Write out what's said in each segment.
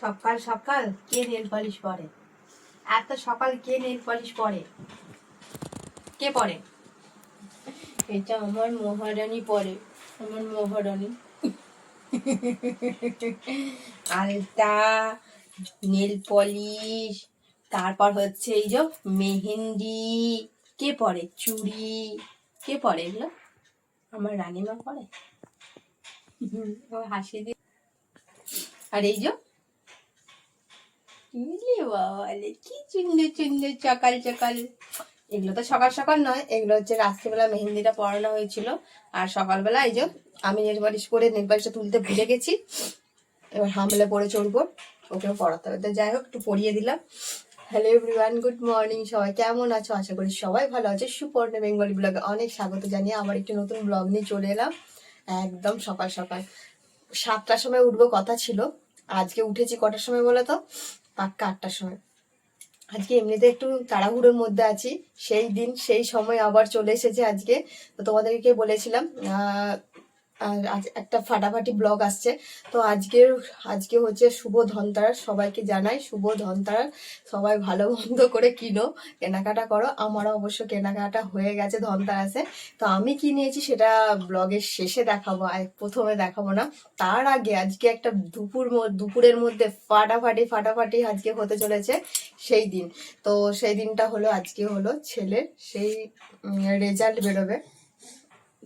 সকাল সকাল কে nail polish পরে? এত সকাল কে নেল পলিশ পরে? কে পরে? এটা আমার মহারানী পরে, আমার মহারানী। আলতা নেল পলিশ তারপর হচ্ছে এই যে মেহেন্দি। কে পরে? চুড়ি। কে পরে এগুলো? আমার রানীমা পরে? হাসি দিয়ে আর এই যে বাবালে কি সুন্দর সুন্দর সকাল সকাল এগুলো তো সকাল সকাল নয়, এগুলো হচ্ছে রাত্রিবেলা মেহেন্দিটা পরানো হয়েছিল। আর সকালবেলা এই যে আমি নেল পালিশ করে নেল পালিশটা তুলতে ভুলে গেছি, এবার হামলে পরে চড়বো, ওকেও পড়াতে হবে। তো যাই হোক, একটু পরিয়ে দিলাম। হ্যালো এভরিওয়ান গুড মর্নিং সবাই কেমন আছো? আশা করি সবাই ভালো আছে। সুপর্ণ বেঙ্গলি ব্লগে অনেক স্বাগত জানিয়ে আবার একটি নতুন ব্লগ নিয়ে চলে এলাম। একদম সকাল সকাল। সাতটার সময় উঠবো কথা ছিল, আজকে উঠেছি কটার সময় বলো তো? পাক্কা আটটার সময়। আজকে এমনিতে একটু তাড়াহুড়োর মধ্যে আছি, সেই দিন, সেই সময় আবার চলে এসেছে আজকে। তো তোমাদেরকে বলেছিলাম একটা ফাটাফাটি ব্লগ আসছে। তো আজকের, আজকে হচ্ছে শুভ ধনতারাস সবাইকে জানাই শুভ ধনতারাস সবাই ভালো মন্দ করে কিনো, কেনাকাটা করো। আমারও অবশ্য কেনাকাটা হয়ে গেছে ধনতারাসে। তো আমি কি নিয়েছি সেটা ব্লগের শেষে দেখাবো প্রথমে দেখাবো না। তার আগে আজকে একটা দুপুর দুপুরের মধ্যে ফাটাফাটি ফাটাফাটি আজকে হতে চলেছে সেই দিন। তো সেই দিনটা হলো, আজকে হলো ছেলের, সেই রেজাল্ট বেরোবে।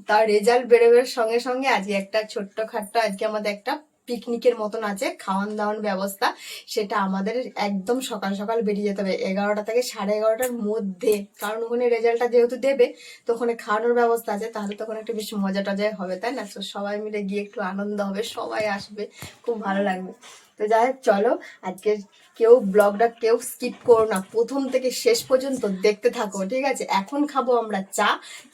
তার রেজাল্ট বেরোবার সঙ্গে সঙ্গে আজকে একটা ছোট্ট খাট্ট, আজকে আমাদের একটা পিকনিকের মতন আছে, খাওয়ান দাওয়ান ব্যবস্থা, সেটা আমাদের একদম সকাল সকাল বেরিয়ে যেতে হবে। এগারোটা থেকে সাড়ে এগারোটার মধ্যে, কারণ ওখানে রেজাল্টটা যেহেতু দেবে, তো ওখানে খাওয়ানোর ব্যবস্থা আছে, তাহলে তখন একটু বেশি মজা টজা হবে, তাই না? সবাই মিলে গিয়ে একটু আনন্দ হবে, সবাই আসবে, খুব ভালো লাগবে। তো যাই হোক, চলো। আজকে কেউ ব্লগটা কেউ স্কিপ করো না। প্রথম থেকে শেষ পর্যন্ত দেখতে থাকো, ঠিক আছে? এখন খাব আমরা চা।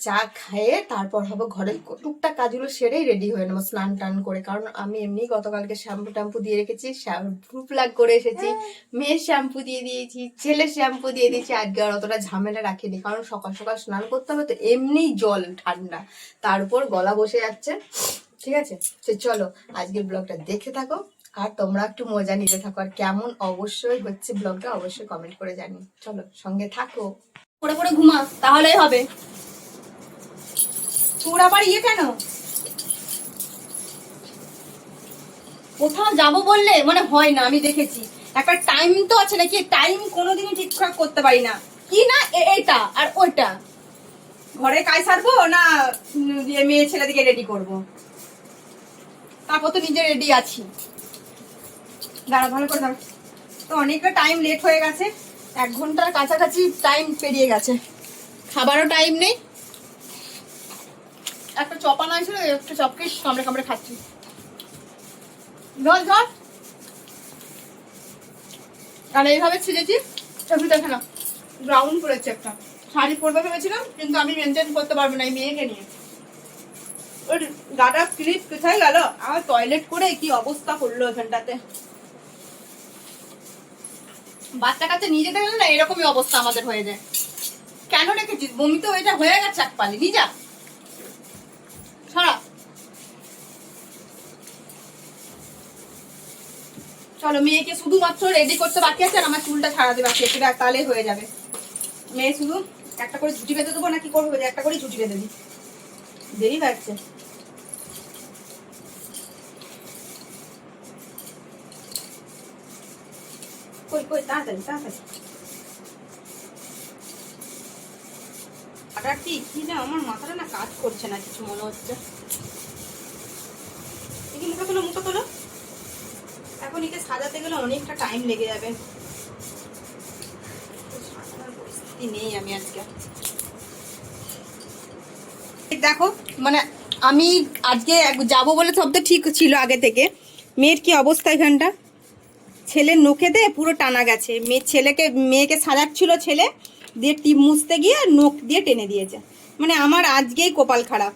চা খেয়ে তারপর হব ঘরের টুকটাক কাজগুলো সেরেই রেডি হয়ে নেব স্নান টান করে। কারণ আমি এমনি গতকালকে শ্যাম্পু ট্যাম্পু দিয়ে রেখেছি শ্যাম্পু প্লাগ করে এসেছি, মেয়ের শ্যাম্পু দিয়ে দিয়েছি, ছেলের শ্যাম্পু দিয়ে দিয়েছি। আজকে আর অতটা ঝামেলা রাখিনি, কারণ সকাল সকাল স্নান করতে হবে তো এমনি জল, ঠান্ডা। তার উপর গলা বসে যাচ্ছে, ঠিক আছে? তো চলো, আজকের ব্লগটা দেখে থাকো। আর তোমরা একটু মজা নিতে থাকো। আর কেমন অবশ্যই হচ্ছে ব্লগটা অবশ্যই কমেন্ট করে জানি চলো, সঙ্গে থাকো। পড়ে পড়ে ঘুমা তাহলেই হবে। তোর আবার ইয়ে কেন? কোথাও যাব বললে মানে হয় না, আমি দেখেছি। একটা টাইম তো আছে নাকি? টাইম কোনোদিনই ঠিকঠাক করতে পারি না। কি না এটা আর ওইটা? ঘরে কাজ সারবো না মেয়ে ছেলেদিকে রেডি করব? তারপর তো নিজে রেডি আছি। দাঁড়া ভালো করে দাঁড়া তো অনেকটা টাইম লেট হয়ে গেছে, এক ঘণ্টার কাছাকাছি টাইম পেরিয়ে গেছে। খাবারও টাইম নেই। একটা চপ আনা হয়েছিল, একটা চপকে কামড়ে কামড়ে খাচ্ছি। ধর ধর আর এইভাবে ছিঁড়েছি। একটু দেখে না ব্রাউন করেছে একটা। শাড়ি পরবে ভেবেছিলাম, কিন্তু আমি মেনটেন করতে পারব না, এই মেয়েকে নিয়ে। ওর গাটা ক্লিপ কোথায় গেল? আমার টয়লেট করে কি অবস্থা করল এখানটাতে বাচ্চা কাচ্চা নিয়ে যেতে গেলে না এরকমই অবস্থা আমাদের হয়ে যায়। কেন রেখেছিস? বমি তো এটা হয়ে গেছে এক পালি নিয়ে যা। সরা। চলো, মেয়েকে শুধুমাত্র রেডি করতে বাকি আছে আর আমার চুলটা ছাড়াতে বাকি আছে। তাহলে হয়ে যাবে। মেয়ে শুধু একটা করে ছুটি বেঁধে দেবো না কি করব একটা করেই ছুটি বেঁধে দিই। দেরি লাগছে কই কই, তাড়াতাড়ি তাড়াতাড়ি। হাঁটাটি কি না, আমার মাথাটা না কাজ করছে না, কিছু মনে হচ্ছে। দেখি মুখে তোলো মুখে তোলো। এখন একে সাজাতে গেলে অনেকটা টাইম লেগে যাবে। পরিস্থিতি নেই আমি আজকে। দেখো মানে আমি আজকে যাব বলে সব তো ঠিক ছিল আগে থেকে। মেয়ের কি অবস্থা এখানটা? ছেলের নোখেতে পুরো টানা গেছে। মেয়ে ছেলেকে মেয়েকে সাজাচ্ছিল ছেলে, দিয়ে টিপ মুছতে গিয়ে নোখ দিয়ে টেনে দিয়েছে। মানে আমার আজকেই কপাল খারাপ।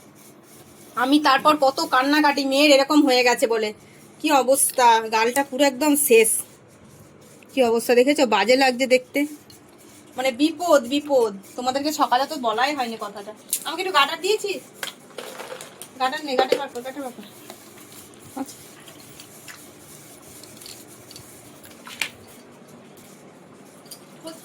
আমি তারপর কত কান্নাকাটি, মেয়ের এরকম হয়ে গেছে বলে। কি অবস্থা? গালটা পুরো একদম শেষ। কি অবস্থা দেখেছ? বাজে লাগছে দেখতে। মানে বিপদ বিপদ। তোমাদেরকে সকালে তো বলাই হয়নি কথাটা। আমাকে একটু গাটার দিয়েছিস? গাটার নেই গাটার ব্যাপার গাটার ব্যাপার আচ্ছা হচ্ছে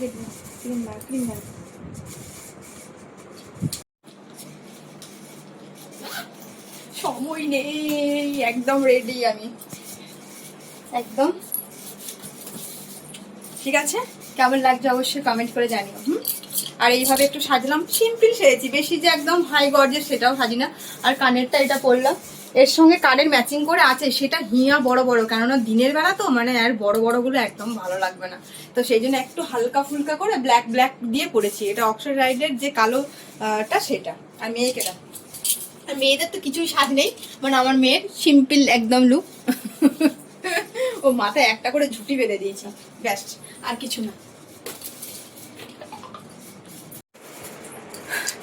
ক্রিম বার সময় নেই, একদম রেডি আমি। একদম। ঠিক আছে? কেমন লাগছে অবশ্যই কমেন্ট করে জানিও, হুম? আর এইভাবে একটু সাজলাম। সিম্পল সেরেছি, বেশি যে একদম হাই গর্জের সেটাও সাজি না আর কানেরটা এটা পরলাম। এর সঙ্গে কানের ম্যাচিং করে আছে, সেটা হিয়া বড় বড়, কেননা দিনের বেলা তো মানে আর বড় বড়গুলো একদম ভালো লাগবে না। তো সেই জন্য একটু হালকা ফুলকা করে ব্ল্যাক ব্ল্যাক দিয়ে পরেছি। এটা অক্সফোর্ড রাইডের যে কালোটা সেটা। আর মেয়েকে এটা আর মেয়েদের তো কিছুই স্বাদ নেই মানে আমার মেয়ের সিম্পল একদম লুক ও মাথায় একটা করে ঝুটি বেঁধে দিয়েছি। ব্যাস, আর কিছু না।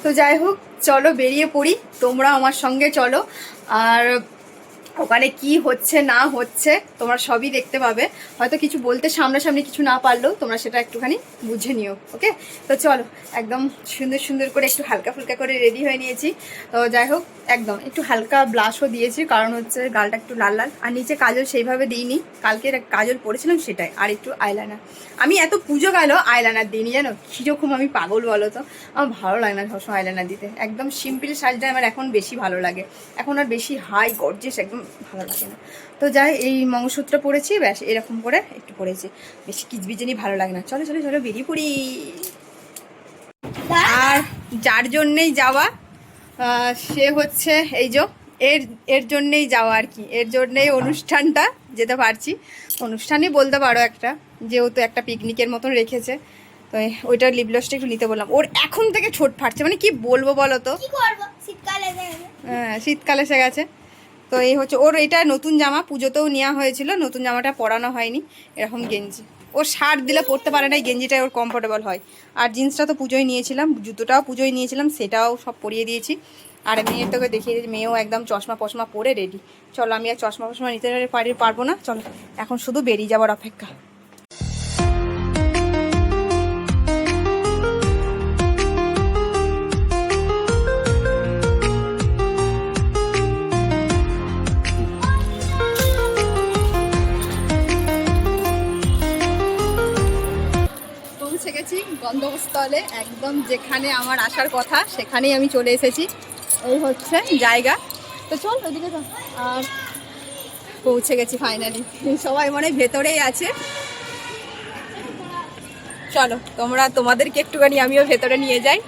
তো যাই হোক, চলো বেরিয়ে পড়ি। তোমরা আমার সঙ্গে চলো। আর ওখানে কি হচ্ছে, না হচ্ছে, তোমরা সবই দেখতে পাবে। হয়তো কিছু বলতে সামনাসামনি কিছু না পারলেও তোমরা সেটা একটুখানি বুঝে নিও, ওকে? তো চলো, একদম সুন্দর সুন্দর করে একটু হালকা ফুলকা করে রেডি হয়ে নিয়েছি। তো যাই হোক, একদম একটু হালকা ব্লাশও দিয়েছি, কারণ হচ্ছে গালটা একটু লাল লাল। আর নিচে কাজল সেইভাবে দিইনি কালকে কাজল পরেছিলাম সেটাই, আর একটু আইলাইনার আমি এত পুজো গেল আইলাইনার দিইনি, জানো? কীরকম আমি পাগল বলো তো। আমার ভালো লাগে না সবসময় আইলাইনার দিতে। একদম সিম্পল সাজটা আমার এখন বেশি ভালো লাগে। এখন আর বেশি হাই গর্জেস একদম ভালো লাগে না। তো যাই এই মঙ্গলসূত্র পরেছি ব্যাস এরকম করে একটু পরেছি বেশি কিচবিজেনি ভালো লাগে না। চলো চলো চলো বেরিয়ে পড়ি। আর যার জন্যেই যাওয়া সে হচ্ছে এই যে এর এর জন্যেই যাওয়া আর কি। এর জন্যেই অনুষ্ঠানটা যেতে পারছি। অনুষ্ঠানই বলতে পারো একটা যেহেতু একটা পিকনিকের মতন রেখেছে। তো ওইটার লিপলসটা একটু নিতে বললাম। ওর এখন থেকে ছোট ফাটছে। মানে কি বলব বলো তো? শীতকালে হ্যাঁ শীতকাল এসে গেছে। তো এই হচ্ছে, ওর এটা নতুন জামা, পুজোতেও নেওয়া হয়েছিল, নতুন জামাটা পরানো হয়নি, এরকম গেঞ্জি। ও শার্ট দিলে পরতে পারে না, এই গেঞ্জিটাই ওর কমফোর্টেবল হয়। আর জিন্সটা তো পুজোয় নিয়েছিলাম, জুতোটাও পুজোয় নিয়েছিলাম, সেটাও সব পরিয়ে দিয়েছি। আর মেয়ের তোকে দেখিয়ে দিয়েছি, মেয়েও একদম চশমা পশমা পরে রেডি চলো, আমি আর চশমা ফশমা নিতে পারি পারব না, চলো, এখন শুধু বেরিয়ে যাওয়ার অপেক্ষা। গন্তব্যস্থলে একদম যেখানে আমার আসার কথা, সেখানেই আমি চলে এসেছি। এই হচ্ছে জায়গা। তো চল ওইদিকে চল। আর পৌঁছে গেছি ফাইনালি সবাই মনে ভেতরেই আছে। চলো, তোমরা তোমাদেরকে একটুখানি আমিও ভেতরে নিয়ে যাই।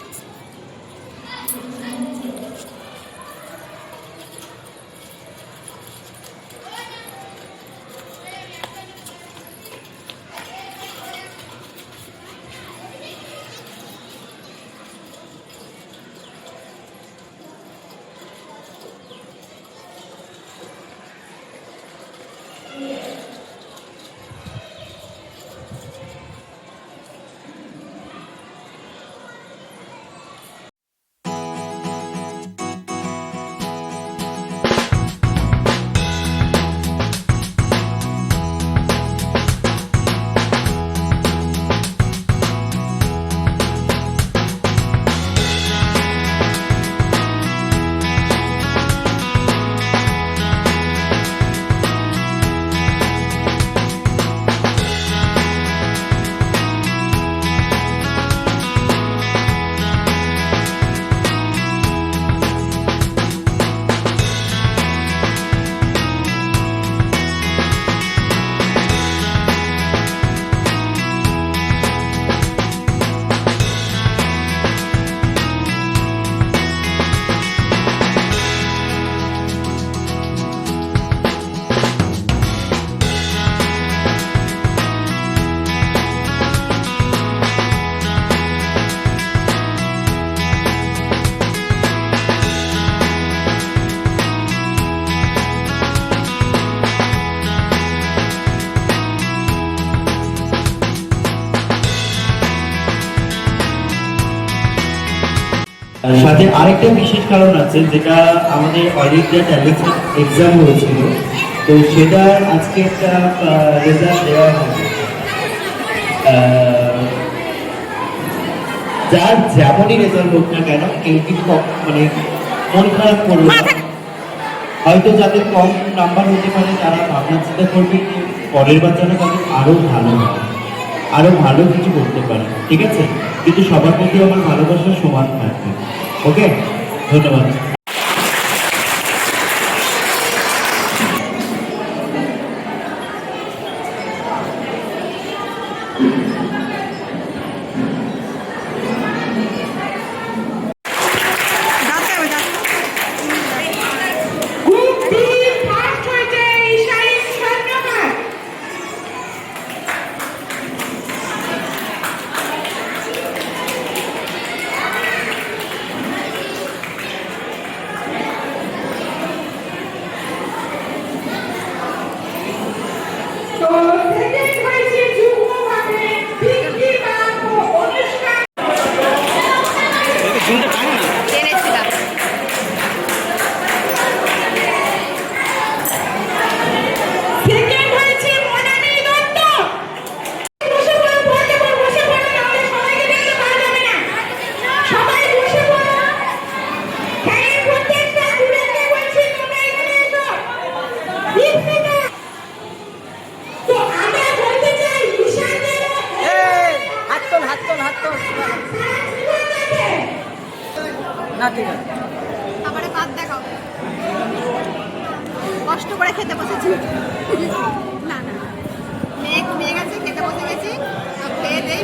সাথে আরেকটা বিশেষ কারণ আছে যেটা আমাদের ইন্ডিয়া ট্যালেন্ট এক্সাম হয়েছিল। তো সেটা আজকে একটা রেজাল্ট দেওয়া হবে। যার যেমনই রেজাল্ট হোক না কেন কেউ কিন্তু মানে মন খারাপ করবে হয়তো যাদের কম নাম্বার হতে পারে তারা ভাবনা চিন্তা করবে পরের বার যেন তাদের আরও ভালো হয় আরও ভালো কিছু করতে পারে। ঠিক আছে? কিন্তু সবার প্রতি আমার ভালোবাসা সমান থাকবে। ওকে ধন্যবাদ।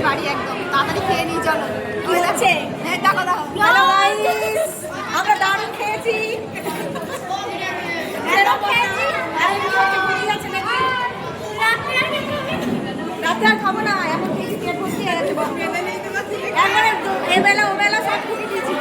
বাড়ি একদম। তাড়াতাড়ি খেয়ে নিই চলো। কি হয়েছে হ্যাঁ দেখো দেখো আমরা দারুণ খেয়েছি। দারুণ আর খাব না এখন খেয়েছি পেট ভর্তি হয়ে গেছে এবেলা ওবেলা সব খেয়ে দিয়েছি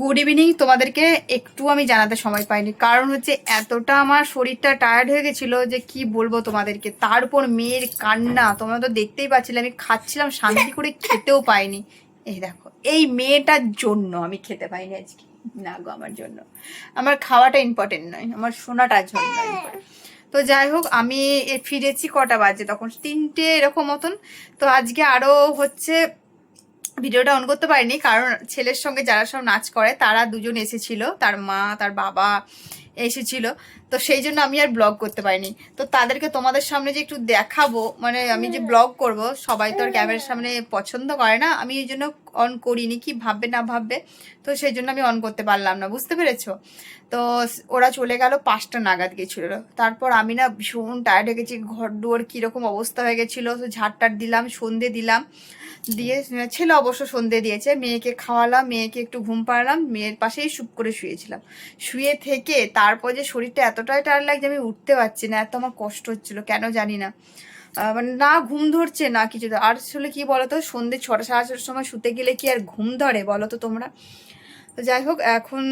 গুড ইভিনিং তোমাদেরকে একটু আমি জানাতে সময় পাইনি। কারণ হচ্ছে এতটা আমার শরীরটা টায়ার্ড হয়ে গেছিল যে কি বলব তোমাদেরকে? তার উপর মেয়ের কান্না, তোমরা তো দেখতেই পাচ্ছিলে, আমি খাচ্ছিলাম, শান্তি করে খেতেও পাইনি। এই দেখো, এই মেয়েটার জন্য আমি খেতে পাইনি আজকে। না গো, আমার জন্য। আমার খাওয়াটা ইম্পর্টেন্ট নয়, আমার শোনাটার জন্য তো যাই হোক, আমি ফিরেছি কটা বাজে, তখন তিনটে এরকম মতন। তো আজকে আরও হচ্ছে ভিডিওটা অন করতে পারিনি, কারণ ছেলের সঙ্গে যারা সব নাচ করে, তারা দুজন এসেছিল, তার মা, তার বাবা এসেছিল, তো সেই জন্য আমি আর ব্লগ করতে পারিনি। তো তাদেরকে তোমাদের সামনে যে একটু দেখাবো মানে আমি যে ব্লগ করব, সবাই তো আর ক্যামেরার সামনে পছন্দ করে না, আমি এই জন্য অন করিনি, কি ভাববে না ভাববে, তো সেই জন্য আমি অন করতে পারলাম না, বুঝতে পেরেছ? তো ওরা চলে গেল পাঁচটা নাগাদ গেছিল, তারপর আমি না ভীষণ টায়ার্ড হয়ে গেছি, ঘর দুয়ার কীরকম অবস্থা হয়ে গেছিল, তো ঝাড়টার দিলাম, সন্ধে দিলাম দিয়ে ছেলে অবশ্য সন্ধে দিয়েছে। মেয়েকে খাওয়ালাম, মেয়েকে একটু ঘুম পাড়ালাম, মেয়ের পাশেই চুপ করে শুয়েছিলাম। শুয়ে থেকে তারপর যে শরীরটা এতটাই টায়ার লাগছে, আমি উঠতে পারছি না, এত আমার কষ্ট হচ্ছিল, কেন জানি না। মানে না ঘুম ধরছে, না কিছু আর আসলে কি বলতো, সন্ধে ছটা সাড়ে ছটার সময় শুতে গেলে কি আর ঘুম ধরে বলো তো তোমরা? তো যাই হোক, এখন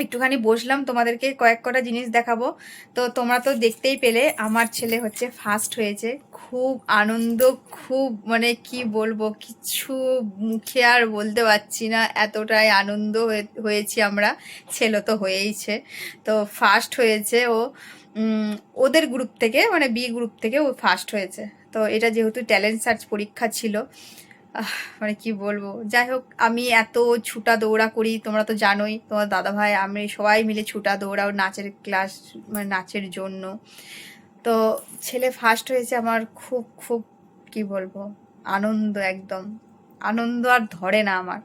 একটুখানি বসলাম, তোমাদেরকে কয়েক কটা জিনিস দেখাবো। তো তোমরা তো দেখতেই পেলে, আমার ছেলে হচ্ছে ফার্স্ট হয়েছে। খুব আনন্দ, খুব মানে কি বলব, কিছু মুখে আর বলতে পারছি না, এতটাই আনন্দ হয়ে- হয়েছি আমরা। ছেলে তো হয়েইছে। তো ফার্স্ট হয়েছে ও ওদের গ্রুপ থেকে মানে বি গ্রুপ থেকে ও ফার্স্ট হয়েছে। তো এটা যেহেতু ট্যালেন্ট সার্চ পরীক্ষা ছিল মানে কি বলব? যাই হোক আমি এত ছুটা দৌড়া করি, তোমরা তো জানোই, তোমার দাদা ভাই আমি সবাই মিলে ছুটা দৌড়াও নাচের ক্লাস মানে নাচের জন্য। তো ছেলে ফার্স্ট হয়েছে আমার খুব খুব কি বলব? আনন্দ একদম। আনন্দ আর ধরে না আমার।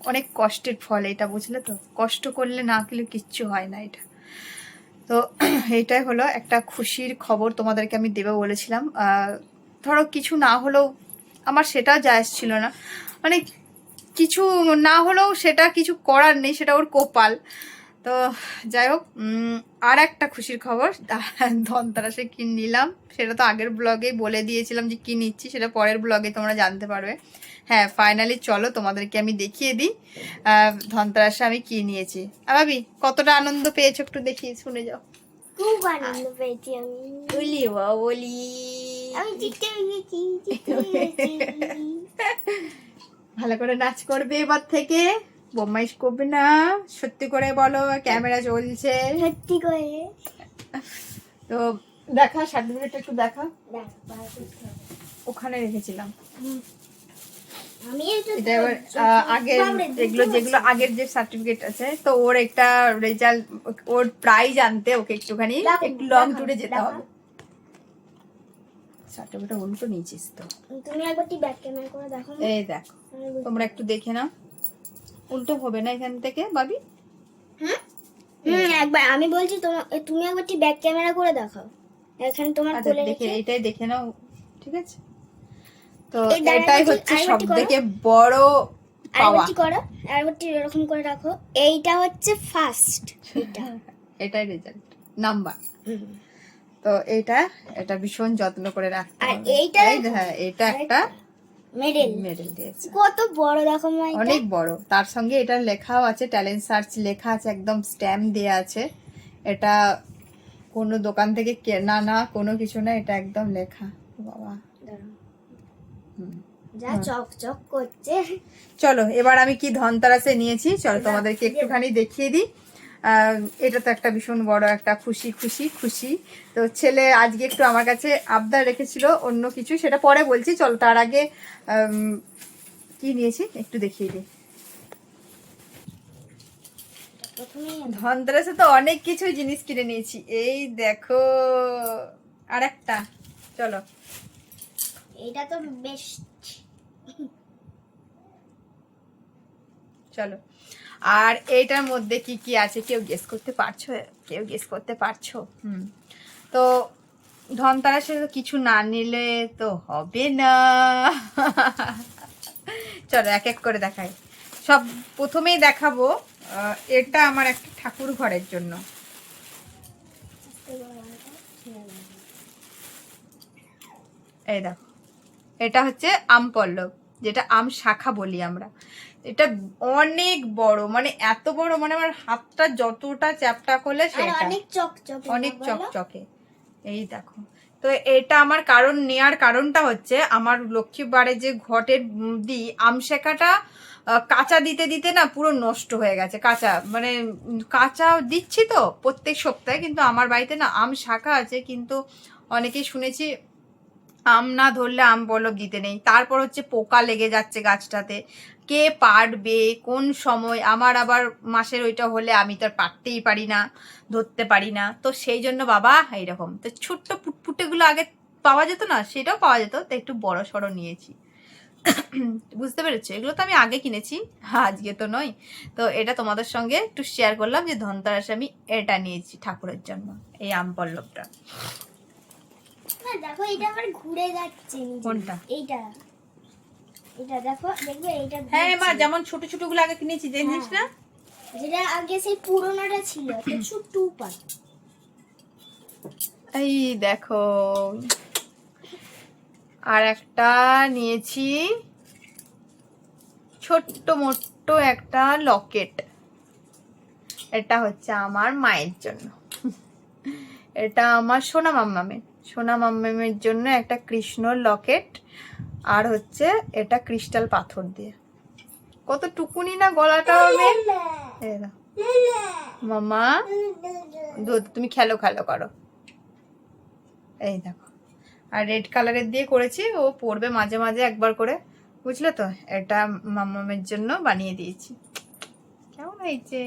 অনেক কষ্টের ফল এটা, বুঝলে তো? কষ্ট করলে না করলে কিচ্ছু হয় না এটা। তো এইটাই হলো একটা খুশির খবর তোমাদেরকে আমি দেবে বলেছিলাম। ধরো কিছু না হলেও আমার সেটাও যায় ছিল না। মানে কিছু না হলেও সেটা কিছু করার নেই সেটা ওর কপাল। তো যাই হোক আর একটা খুশির খবর ধনতারাসে কি নিলাম সেটা তো আগের ব্লগেই বলে দিয়েছিলাম যে কী নিচ্ছি সেটা পরের ব্লগে তোমরা জানতে পারবে। হ্যাঁ ফাইনালি চলো তোমাদেরকে আমি দেখিয়ে দিই ধনতেরাসে আমি কি নিয়েছি। আর ভাবি কতটা আনন্দ পেয়েছ একটু দেখি শুনে যাও। খুব আনন্দ পেয়েছি আমি। বলি বলি আমি ভালো করে নাচ করবে এবার থেকে। বোমাইশ করবে না। সত্যি করে বলো ক্যামেরা চলছে সত্যি করে। তো দেখা সার্টিফিকেট একটু দেখা। ওখানে রেখেছিলাম। একটু এটা এবার আগের যেগুলো যেগুলো আগের যে সার্টিফিকেট আছে তো ওর একটা রেজাল্ট ওর প্রাইজ আনতে ওকে একটুখানি একটু লং ট্যুরে যেতে হবে। সার্টিফিকেট উল্টো নিয়েছিস তো। তুমি একবার ব্যাক ক্যামেরা করে দেখো এই দেখো তোমরা একটু দেখে নাও। উল্টো হবে না এখান থেকে বাবি হুম একবার আমি বলছি তুমি একবার ব্যাক ক্যামেরা করে দেখাও এখানে তোমার আচ্ছা কোলে দেখে এটাই দেখে নাও ঠিক আছে? তো এটাই হচ্ছে আরেকবার সব করো। থেকে বড় পাওয়া। করো? আরেকবারটি এরকম করে রাখো? এইটা হচ্ছে ফার্স্ট এটা। এটাই রেজাল্ট নাম্বার তো এটা এটা ভীষণ যত্ন করে রাখতে আর এইটা হ্যাঁ এটা একটা মেডেল মেডেল দিয়েছে। কত বড় দেখো অনেক বড়। তার সঙ্গে এটা লেখাও আছে ট্যালেন্ট সার্চ লেখা আছে একদম স্ট্যাম্প দেয়া আছে। এটা কোনো দোকান থেকে কেনা না কোনো কিছু না এটা একদম লেখা। বাবা। যা চক চক করছে। চলো এবার আমি কি ধনতারাসে নিয়েছি? চলো তোমাদেরকে একটুখানি দেখিয়ে দিই। এটা তো একটা ভীষণ বড় একটা খুশি খুশি খুশি। তো ছেলে আজকে একটু আমার কাছে আবদার রেখেছিল অন্য কিছু সেটা পরে বলছি। চলো তার আগে কি নিয়েছি? একটু দেখিয়ে দিই। ধনতেরাসে তো অনেক কিছু জিনিস কিনে নিয়েছি। এই দেখো আর একটা চলো। এইটা তো বেশ। চলো। আর এইটার মধ্যে কি কি আছে কেউ গেস করতে পারছ? কেউ গেস করতে পারছ? হুম। তো ধনতারাসে তো কিছু না নিলে তো হবে না। চলো এক এক করে দেখাই। সব প্রথমেই দেখাবো এটা আমার একটা ঠাকুর ঘরের জন্য। এই দেখো, এটা হচ্ছে আম পল্লব যেটা আম শাখা বলি আমরা। এটা অনেক বড় মানে এত বড় মানে আমার হাতটা যতটা চ্যাপটা করলে সেটা। অনেক চক চক অনেক চকচকে। এই দেখো। তো এটা আমার কারণ নেয়ার কারণটা হচ্ছে আমার লক্ষ্মীবারে যে ঘটের দিই আম শেখাটা কাঁচা দিতে দিতে না পুরো নষ্ট হয়ে গেছে। কাঁচা মানে কাঁচা দিচ্ছি তো প্রত্যেক সপ্তাহে কিন্তু আমার বাড়িতে না আম শাখা আছে কিন্তু অনেকেই শুনেছি আম না ধরলে আম বলব দিতে নেই। তারপর হচ্ছে পোকা লেগে যাচ্ছে গাছটাতে। কে পারবে? কোন সময়? আমার আবার মাসের ওইটা হলে আমি তো আর পারতেই পারি না, ধরতে পারি না। তো সেই জন্য বাবা, এইরকম। তো ছোট্ট ফুটফুটেগুলো আগে পাওয়া যেত না, সেটাও পাওয়া যেত। তো একটু বড় সড়ো নিয়েছি। বুঝতে পেরেছ? এগুলো তো আমি আগে কিনেছি। আজকে তো নয়। তো এটা তোমাদের সঙ্গে একটু শেয়ার করলাম যে ধনতেরাসে আমি এটা নিয়েছি ঠাকুরের জন্য, এই আম পল্লবটা। না দেখো এটা আবার ঘুরে যাচ্ছে। কোনটা? এইটা। এটা দেখো দেখবে এইটা হ্যাঁ মা যেমন ছোট ছোটগুলো আগে কিনেছি দেখিস না? যেটা আগে সেই পুরোনোটা ছিল একটা ছোট্ট উপায় এই দেখো। আর একটা নিয়েছি ছোট্ট মোট্ট একটা লকেট। এটা হচ্ছে আমার মায়ের জন্য। এটা আমার সোনা মাম্মামের। সোনা মাম্মামের জন্য একটা কৃষ্ণর লকেট আর হচ্ছে এটা ক্রিস্টাল পাথর দিয়ে। কত টুকুনি না গলাটা হবে? মামা, দুধ, তুমি খেলো খেলো করো। এই দেখো। আর রেড কালারের দিয়ে করেছি, ও পরবে মাঝে মাঝে একবার করে। বুঝলে তো? এটা মামামের জন্য বানিয়ে দিয়েছি। কেমন হয়েছে?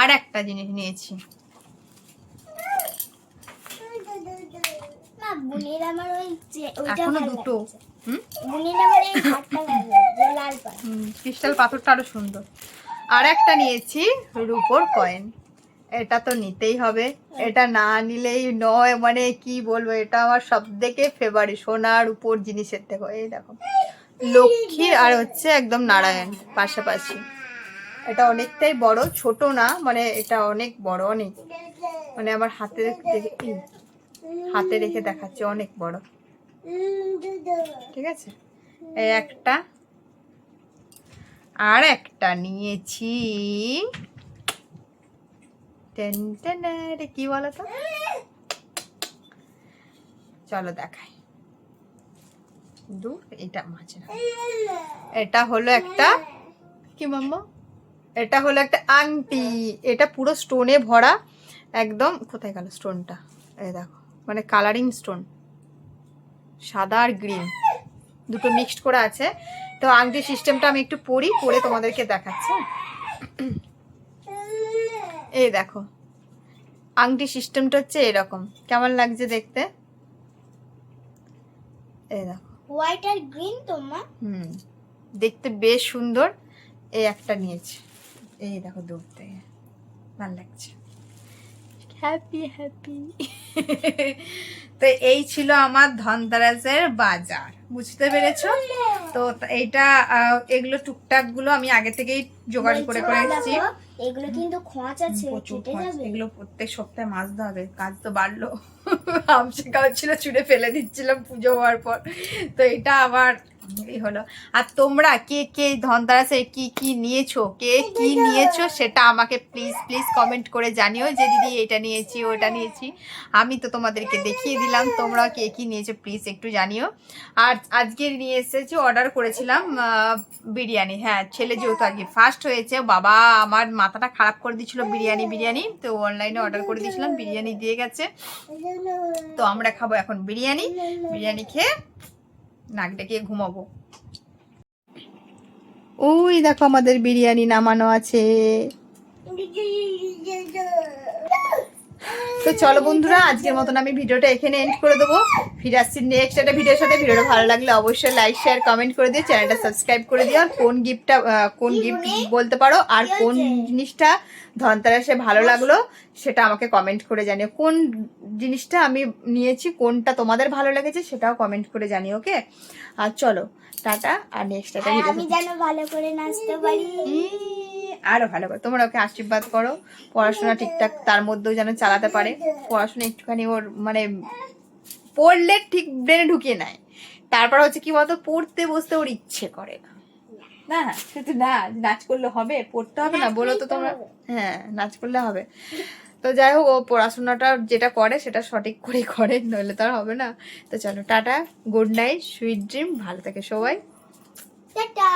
আর একটা জিনিস নিয়েছি। না আমার ওই এখনও দুটো। আমার এই লাল ক্রিস্টাল পাথরটা আরও সুন্দর। আর একটা নিয়েছি রুপোর কয়েন। এটা তো নিতেই হবে। এটা না নিলেই নয় মানে কি বলব এটা আমার সব থেকে ফেভারিট সোনার উপর জিনিসের থেকে। এই দেখো লক্ষ্মী আর হচ্ছে একদম নারায়ণ পাশাপাশি। এটা অনেকটাই বড়, ছোট না মানে এটা অনেক বড়, অনেক। মানে আমার হাতে হাতে রেখে দেখাচ্ছে অনেক বড়। ঠিক আছে? এই একটা। আর একটা নিয়েছি। কি বলো তো? চলো দেখাই। দূর, এটা মাঝে এটা হলো একটা কি মাম্মা? এটা হলো একটা আংটি। এটা পুরো স্টোনে ভরা। একদম কোথায় গেল স্টোনটা এই দেখো মানে কালারিং স্টোন সাদা আর গ্রিন দুটো মিক্সড করে আছে। তো আংটি সিস্টেমটা আমি একটু পরি পরে তোমাদেরকে দেখাচ্ছি। এই দেখো আংটি সিস্টেমটা হচ্ছে এরকম। কেমন লাগছে দেখতে? এই দেখো। হোয়াইট আর গ্রিন তোমার? হুম দেখতে বেশ সুন্দর। এই একটা নিয়েছি। এই দেখো দূর থেকে ভালো লাগছে। হ্যাপি হ্যাপি তো এই ছিল আমার ধনতেরাসের বাজার। বুঝতে পেরেছ? তো এইটা এগুলো টুকটাকগুলো আমি আগে থেকেই জোগাড় করে করে এসেছি এগুলো কিন্তু খোঁচ আছে খরচ। যাবে। এগুলো প্রত্যেক সপ্তাহে মাজতে হবে কাজ তো বাড়লো। আমসে কাজ ছিল চুড়ে ফেলে দিচ্ছিলাম পুজো হওয়ার পর। তো এটা আবার হলো। আর তোমরা কে কে ধনতেরাসে কি কি নিয়েছো, কে কি নিয়েছো সেটা আমাকে প্লিজ প্লিজ কমেন্ট করে জানিও যে দিদি এটা নিয়েছি, ওটা নিয়েছি। আমি তো তোমাদেরকে দেখিয়ে দিলাম, তোমরা কে কি নিয়েছো প্লিজ একটু জানিও। আর আজকে নিয়ে এসেছি অর্ডার করেছিলাম বিরিয়ানি। হ্যাঁ ছেলে যেহেতু আজকে ফার্স্ট হয়েছে, বাবা আমার মাথাটা খারাপ করে দিয়েছিল বিরিয়ানি বিরিয়ানি। তো অনলাইনে অর্ডার করে দিয়েছিলাম, বিরিয়ানি দিয়ে গেছে। তো আমরা খাব এখন বিরিয়ানি। বিরিয়ানি খেয়ে নাক ডেকে ঘুমাবো। ওই দেখো আমাদের বিরিয়ানি নামানো আছে। তো চলো বন্ধুরা আজকের মতন আমি ভিডিওটা এখানে এন্ড করে দেবো। ফিরে আসছি নেক্সট একটা ভিডিওর সাথে। ভিডিওটা ভালো লাগলে অবশ্যই লাইক শেয়ার কমেন্ট করে দিও। চ্যানেলটা সাবস্ক্রাইব করে দিও। আর কোন গিফটটা কোন গিফট বলতে পারো? আর কোন জিনিসটা ধনতেরাসে ভালো লাগল সেটা আমাকে কমেন্ট করে জানিও। কোন জিনিসটা আমি নিয়েছি কোনটা তোমাদের ভালো লেগেছে সেটাও কমেন্ট করে জানিও ওকে আর চলো টাটা। আর নেক্সট একটা ভিডিও আমি যেন ভালো করে নাচতে পারি। আরও ভালো করে। তোমরা ওকে আশীর্বাদ করো পড়াশোনা ঠিকঠাক তার মধ্যেও যেন চালাতে পারে। পড়াশোনা একটুখানি ওর মানে পড়লে ঠিক ব্রেনে ঢুকিয়ে নেয়। তারপর হচ্ছে কি বলতো পড়তে বসতে ওর ইচ্ছে করে না। না সেটা না নাচ করলে হবে পড়তে হবে না বলো তো তোমরা। হ্যাঁ নাচ করলে হবে। তো যাই হোক ও পড়াশোনাটা যেটা করে সেটা সঠিক করে করে নইলে তো আর হবে না। তো চলো tata good night sweet dream ভালো থাকে সবাই। টাটা।